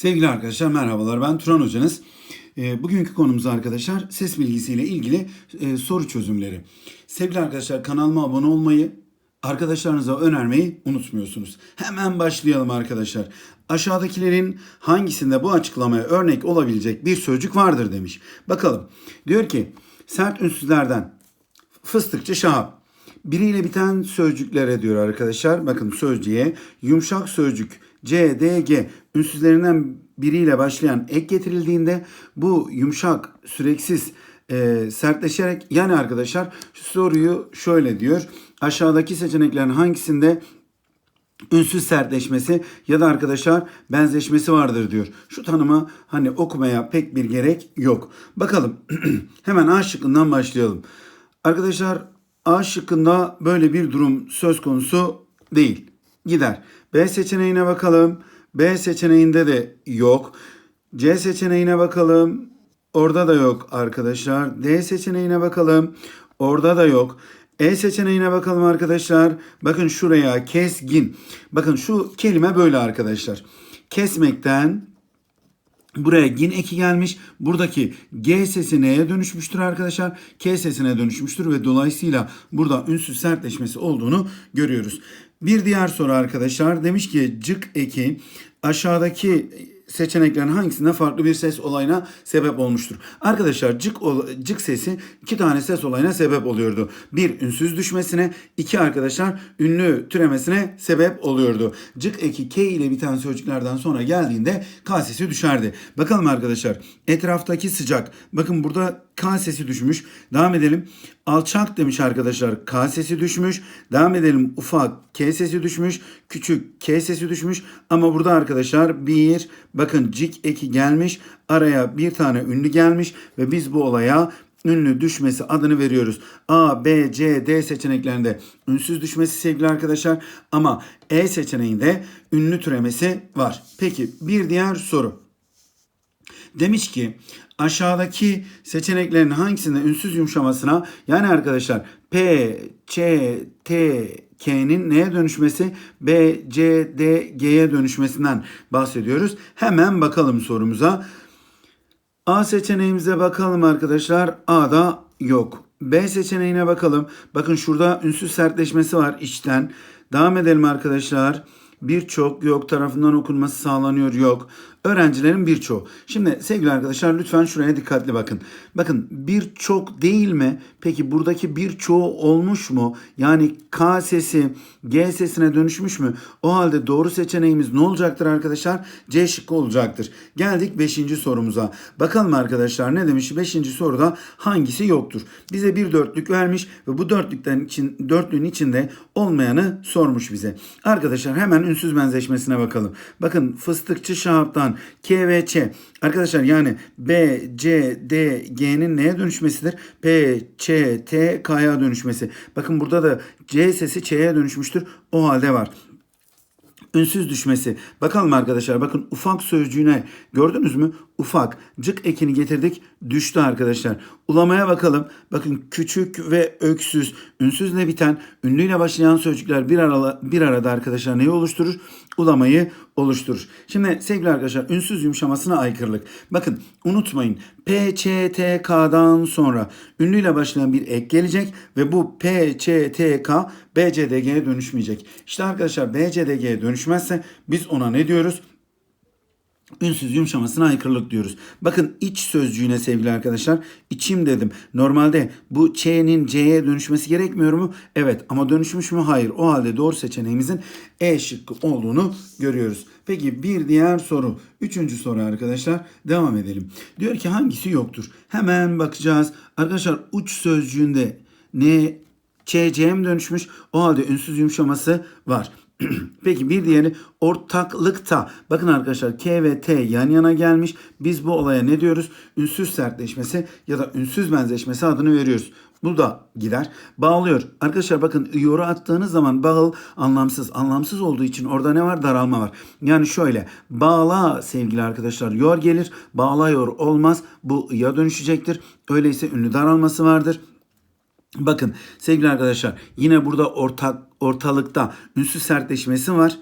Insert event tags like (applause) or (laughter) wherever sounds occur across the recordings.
Sevgili arkadaşlar merhabalar ben Turan hocanız. E, bugünkü konumuz arkadaşlar ses bilgisiyle ilgili e, soru çözümleri. Sevgili arkadaşlar kanalıma abone olmayı, arkadaşlarınıza önermeyi unutmuyorsunuz. Hemen başlayalım arkadaşlar. Aşağıdakilerin hangisinde bu açıklamaya örnek olabilecek bir sözcük vardır demiş. Bakalım. Diyor ki sert ünsüzlerden fıstıkçı şahap. Biriyle biten sözcüklere diyor arkadaşlar. Bakın sözcüğe yumuşak sözcük C, D, G ünsüzlerinden biriyle başlayan ek getirildiğinde bu yumuşak süreksiz e, sertleşerek yani arkadaşlar şu soruyu şöyle diyor. Aşağıdaki seçeneklerin hangisinde ünsüz sertleşmesi ya da arkadaşlar benzeşmesi vardır diyor. Şu tanımı hani okumaya pek bir gerek yok. Bakalım (clears throat) hemen A şıkkından başlayalım. Arkadaşlar A şıkkında böyle bir durum söz konusu değil. Gider. B seçeneğine bakalım. B seçeneğinde de yok. C seçeneğine bakalım. Orada da yok arkadaşlar. D seçeneğine bakalım. Orada da yok. E seçeneğine bakalım arkadaşlar. Bakın şuraya kesgin. Bakın şu kelime böyle arkadaşlar. Kesmekten Buraya gin eki gelmiş. Buradaki G sesi neye dönüşmüştür arkadaşlar? K sesine dönüşmüştür ve dolayısıyla burada ünsüz sertleşmesi olduğunu görüyoruz. Bir diğer soru arkadaşlar demiş ki cık eki aşağıdaki seçeneklerin hangisinde farklı bir ses olayına sebep olmuştur? Arkadaşlar cık, cık sesi iki tane ses olayına sebep oluyordu. Bir ünsüz düşmesine, iki arkadaşlar ünlü türemesine sebep oluyordu. Cık eki K ile biten sözcüklerden sonra geldiğinde K sesi düşerdi. Bakalım arkadaşlar etraftaki sıcak. Bakın burada K sesi düşmüş. Devam edelim. Alçak demiş arkadaşlar. K sesi düşmüş. Devam edelim. Ufak K sesi düşmüş. Küçük K sesi düşmüş. Ama burada arkadaşlar bir bakın cik eki gelmiş. Araya bir tane ünlü gelmiş ve biz bu olaya ünlü düşmesi adını veriyoruz. A, B, C, D seçeneklerinde ünsüz düşmesi sevgili arkadaşlar ama E seçeneğinde ünlü türemesi var. Peki bir diğer soru. Demiş ki aşağıdaki seçeneklerin hangisinde ünsüz yumuşamasına yani arkadaşlar P, Ç, T, K'nin neye dönüşmesi? B, C, D, G'ye dönüşmesinden bahsediyoruz. Hemen bakalım sorumuza. A seçeneğimize bakalım arkadaşlar. A'da yok. B seçeneğine bakalım. Bakın şurada ünsüz sertleşmesi var içten. Devam edelim arkadaşlar. Birçok yok tarafından okunması sağlanıyor yok. Öğrencilerin birçoğu. Şimdi sevgili arkadaşlar lütfen şuraya dikkatli bakın. Bakın birçok değil mi? Peki buradaki birçoğu olmuş mu? Yani K sesi G sesine dönüşmüş mü? O halde doğru seçeneğimiz ne olacaktır arkadaşlar? C şıkkı olacaktır. Geldik 5. sorumuza. Bakalım arkadaşlar ne demiş? 5. soruda hangisi yoktur? Bize bir dörtlük vermiş ve bu dörtlükten için dörtlüğün içinde olmayanı sormuş bize. Arkadaşlar hemen ünsüz benzeşmesine bakalım. Bakın fıstıkçı şahaptan K ve Ç. Arkadaşlar yani B, C, D, G'nin neye dönüşmesidir? P, Ç, T, K'ya dönüşmesi. Bakın burada da C sesi Ç'ye dönüşmüştür. O halde var ünsüz düşmesi. Bakalım arkadaşlar bakın ufak sözcüğüne gördünüz mü? Ufak cık ekini getirdik düştü arkadaşlar. Ulamaya bakalım. Bakın küçük ve öksüz ünsüzle biten ünlüyle başlayan sözcükler bir, arala, bir arada arkadaşlar neyi oluşturur? Ulamayı oluşturur. Şimdi sevgili arkadaşlar ünsüz yumuşamasına aykırılık. Bakın unutmayın P, Ç, T, K'dan sonra ünlüyle başlayan bir ek gelecek ve bu P, Ç, dönüşmeyecek. İşte arkadaşlar B, dönüşmezse biz ona ne diyoruz? Ünsüz yumuşamasına aykırılık diyoruz. Bakın iç sözcüğüne sevgili arkadaşlar içim dedim. Normalde bu Ç'nin C'ye dönüşmesi gerekmiyor mu? Evet ama dönüşmüş mü? Hayır. O halde doğru seçeneğimizin E şıkkı olduğunu görüyoruz. Peki bir diğer soru. Üçüncü soru arkadaşlar. Devam edelim. Diyor ki hangisi yoktur? Hemen bakacağız. Arkadaşlar uç sözcüğünde ne Ç, C'ye mi dönüşmüş? O halde ünsüz yumuşaması var. (clears throat) Peki bir diğeri ortaklıkta. Bakın arkadaşlar K ve T yan yana gelmiş. Biz bu olaya ne diyoruz? Ünsüz sertleşmesi ya da ünsüz benzeşmesi adını veriyoruz. Bu da gider. Bağlıyor. Arkadaşlar bakın yoru attığınız zaman bağıl anlamsız. Anlamsız olduğu için orada ne var? Daralma var. Yani şöyle bağla sevgili arkadaşlar yor gelir. Bağlıyor olmaz. Bu ya dönüşecektir. Öyleyse ünlü daralması vardır. Bakın sevgili arkadaşlar yine burada ortak ortalıkta ünsüz sertleşmesi var.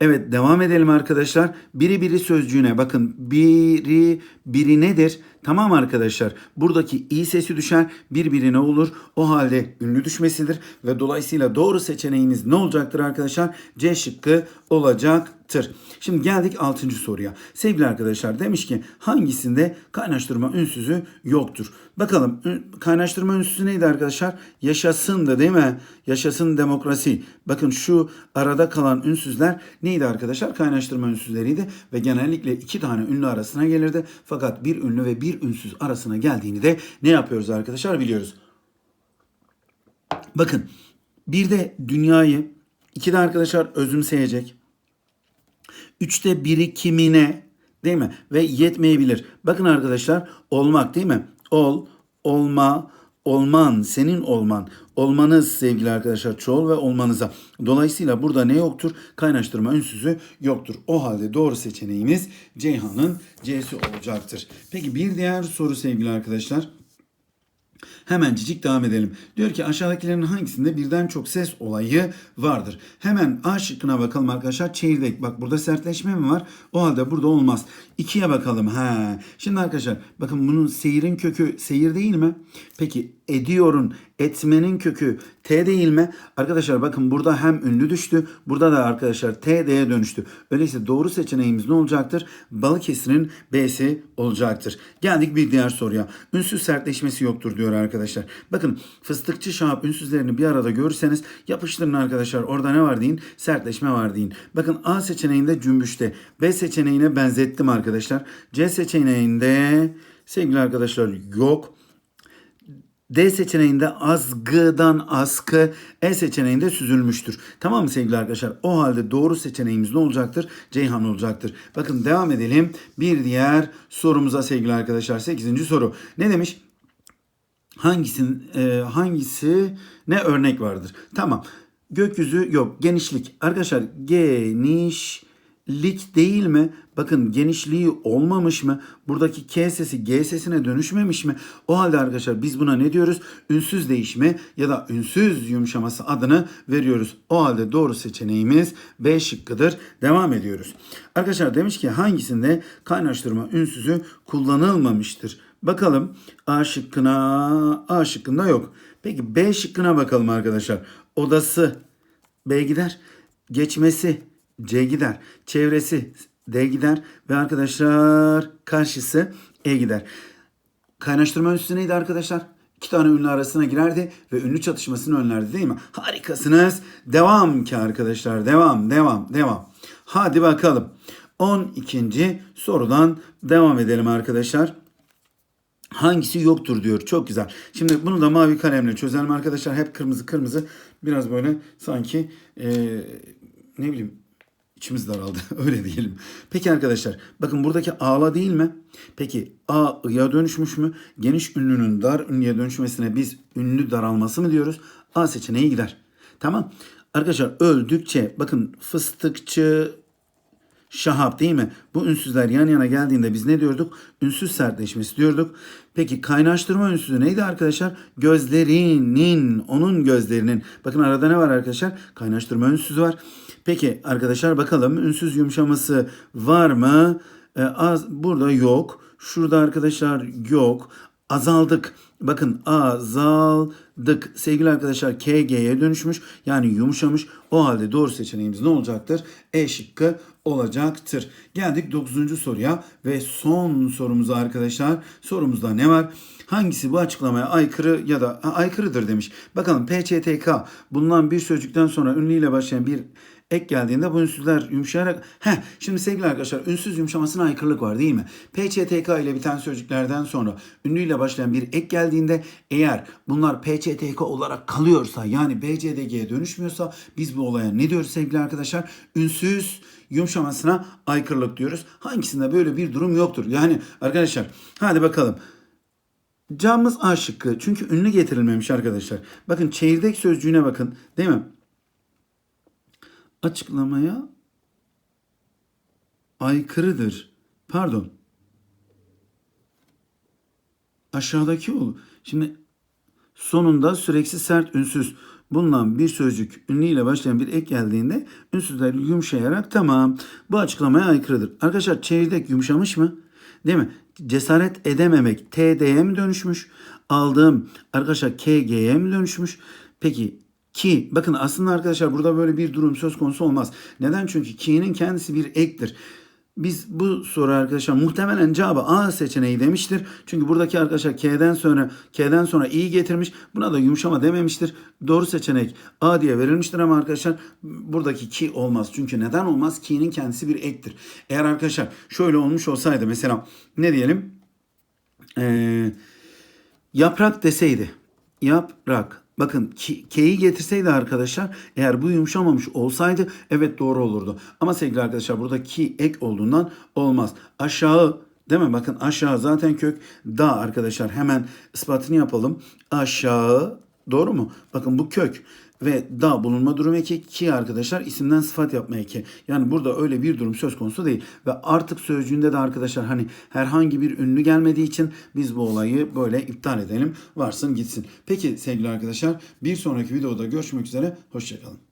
Evet devam edelim arkadaşlar. Biri biri sözcüğüne bakın. Biri biri nedir? Tamam arkadaşlar. Buradaki i sesi düşer. Bir biri ne olur? O halde ünlü düşmesidir. Ve dolayısıyla doğru seçeneğimiz ne olacaktır arkadaşlar? C şıkkı olacaktır. Şimdi geldik 6. soruya. Sevgili arkadaşlar demiş ki hangisinde kaynaştırma ünsüzü yoktur? Bakalım kaynaştırma ünsüzü neydi arkadaşlar? Yaşasındı değil mi? Yaşasın demokrasi. Bakın şu arada kalan ünsüzler neydi arkadaşlar? Kaynaştırma ünsüzleriydi ve genellikle iki tane ünlü arasına gelirdi. Fakat bir ünlü ve bir ünsüz arasına geldiğini de ne yapıyoruz arkadaşlar biliyoruz. Bakın bir de dünyayı iki de arkadaşlar özümseyecek. Üçte birikimine değil mi? Ve yetmeyebilir. Bakın arkadaşlar olmak değil mi? Ol, olma, olman, senin olman. Olmanız sevgili arkadaşlar çoğul ve olmanıza. Dolayısıyla burada ne yoktur? Kaynaştırma ünsüzü yoktur. O halde doğru seçeneğimiz Ceyhan'ın C'si olacaktır. Peki bir diğer soru sevgili arkadaşlar. Hemencik devam edelim. Diyor ki aşağıdakilerin hangisinde birden çok ses olayı vardır? Hemen A şıkkına bakalım arkadaşlar. Çeyrek. Bak burada sertleşme mi var? O halde burada olmaz. İkiye bakalım. Ha. Şimdi arkadaşlar bakın bunun seyirin kökü seyir değil mi? Peki ediyorun etmenin kökü T değil mi? Arkadaşlar bakın burada hem ünlü düştü. Burada da arkadaşlar T D'ye dönüştü. Öyleyse doğru seçeneğimiz ne olacaktır? Balıkesir'in B'si olacaktır. Geldik bir diğer soruya. Ünsüz sertleşmesi yoktur diyor arkadaşlar. Bakın fıstıkçı şahap ünsüzlerini bir arada görürseniz yapıştırın arkadaşlar. Orada ne var deyin? Sertleşme var deyin. Bakın A seçeneğinde cümbüşte. B seçeneğine benzettim arkadaşlar. C seçeneğinde sevgili arkadaşlar yok. D seçeneğinde azgıdan askı, E seçeneğinde süzülmüştür. Tamam mı sevgili arkadaşlar? O halde doğru seçeneğimiz ne olacaktır? Ceyhan olacaktır. Bakın devam edelim. Bir diğer sorumuza sevgili arkadaşlar. 8. soru. Ne demiş? Hangisin e, hangisi ne örnek vardır? Tamam. Gökyüzü yok. Genişlik. Arkadaşlar genişlik değil mi? Bakın genişliği olmamış mı? Buradaki K sesi G sesine dönüşmemiş mi? O halde arkadaşlar biz buna ne diyoruz? Ünsüz değişimi ya da ünsüz yumuşaması adını veriyoruz. O halde doğru seçeneğimiz B şıkkıdır. Devam ediyoruz. Arkadaşlar demiş ki hangisinde kaynaştırma ünsüzü kullanılmamıştır? Bakalım A şıkkına A şıkkında yok. Peki B şıkkına bakalım arkadaşlar. Odası B gider. Geçmesi C gider. Çevresi D gider. Ve arkadaşlar karşısı E gider. Kaynaştırma ünsüzü neydi arkadaşlar? İki tane ünlü arasına girerdi ve ünlü çatışmasını önlerdi değil mi? Harikasınız. Devam ki arkadaşlar. Devam, devam, devam. Hadi bakalım. 12. sorudan devam edelim arkadaşlar. Hangisi yoktur diyor. Çok güzel. Şimdi bunu da mavi kalemle çözelim arkadaşlar. Hep kırmızı kırmızı. Biraz böyle sanki eee, ne bileyim içimiz daraldı. (laughs) Öyle diyelim. Peki arkadaşlar bakın buradaki ağla değil mi? Peki a ı'ya dönüşmüş mü? Geniş ünlünün dar ünlüye dönüşmesine biz ünlü daralması mı diyoruz? A seçeneği gider. Tamam. Arkadaşlar öldükçe bakın fıstıkçı Şahap değil mi? Bu ünsüzler yan yana geldiğinde biz ne diyorduk? Ünsüz sertleşmesi diyorduk. Peki kaynaştırma ünsüzü neydi arkadaşlar? Gözlerinin, onun gözlerinin. Bakın arada ne var arkadaşlar? Kaynaştırma ünsüzü var. Peki arkadaşlar bakalım ünsüz yumuşaması var mı? Ee, az burada yok. Şurada arkadaşlar yok. Azaldık. Bakın azaldık. Sevgili arkadaşlar KG'ye dönüşmüş. Yani yumuşamış. O halde doğru seçeneğimiz ne olacaktır? E şıkkı olacaktır. Geldik 9. soruya ve son sorumuza arkadaşlar. Sorumuzda ne var? Hangisi bu açıklamaya aykırı ya da aykırıdır demiş. Bakalım PÇTK bulunan bir sözcükten sonra ünlüyle başlayan bir ek geldiğinde bu ünsüzler yumuşayarak... Heh, şimdi sevgili arkadaşlar ünsüz yumuşamasına aykırılık var değil mi? PÇTK ile biten sözcüklerden sonra ünlüyle başlayan bir ek geldiğinde eğer bunlar PÇTK olarak kalıyorsa yani BCDG'ye dönüşmüyorsa biz bu olaya ne diyoruz sevgili arkadaşlar? Ünsüz yumuşamasına aykırılık diyoruz. Hangisinde böyle bir durum yoktur? Yani arkadaşlar hadi bakalım. Camımız A şıkkı. Çünkü ünlü getirilmemiş arkadaşlar. Bakın çeyirdek sözcüğüne bakın. Değil mi? Açıklamaya aykırıdır. Pardon. Aşağıdaki ol. Şimdi sonunda süreksi sert ünsüz. bulunan bir sözcük ünlüyle başlayan bir ek geldiğinde ünsüzler yumuşayarak tamam bu açıklamaya aykırıdır. Arkadaşlar çeyrek yumuşamış mı? Değil mi? Cesaret edememek TD'ye mi dönüşmüş? Aldığım arkadaşlar KG'ye mi dönüşmüş? Peki ki bakın aslında arkadaşlar burada böyle bir durum söz konusu olmaz. Neden? Çünkü ki'nin kendisi bir ektir. Biz bu soru arkadaşlar muhtemelen cevabı A seçeneği demiştir. Çünkü buradaki arkadaşlar K'den sonra K'den sonra i getirmiş. Buna da yumuşama dememiştir. Doğru seçenek A diye verilmiştir ama arkadaşlar buradaki ki olmaz. Çünkü neden olmaz? Ki'nin kendisi bir ektir. Eğer arkadaşlar şöyle olmuş olsaydı mesela ne diyelim? Ee, yaprak deseydi. Yaprak. Bakın K'yi getirseydi arkadaşlar eğer bu yumuşamamış olsaydı evet doğru olurdu. Ama sevgili arkadaşlar burada ki ek olduğundan olmaz. Aşağı değil mi? Bakın aşağı zaten kök da arkadaşlar hemen ispatını yapalım. Aşağı doğru mu? Bakın bu kök ve da bulunma durum eki ki arkadaşlar isimden sıfat yapma eki. Yani burada öyle bir durum söz konusu değil. Ve artık sözcüğünde de arkadaşlar hani herhangi bir ünlü gelmediği için biz bu olayı böyle iptal edelim. Varsın gitsin. Peki sevgili arkadaşlar bir sonraki videoda görüşmek üzere. Hoşçakalın.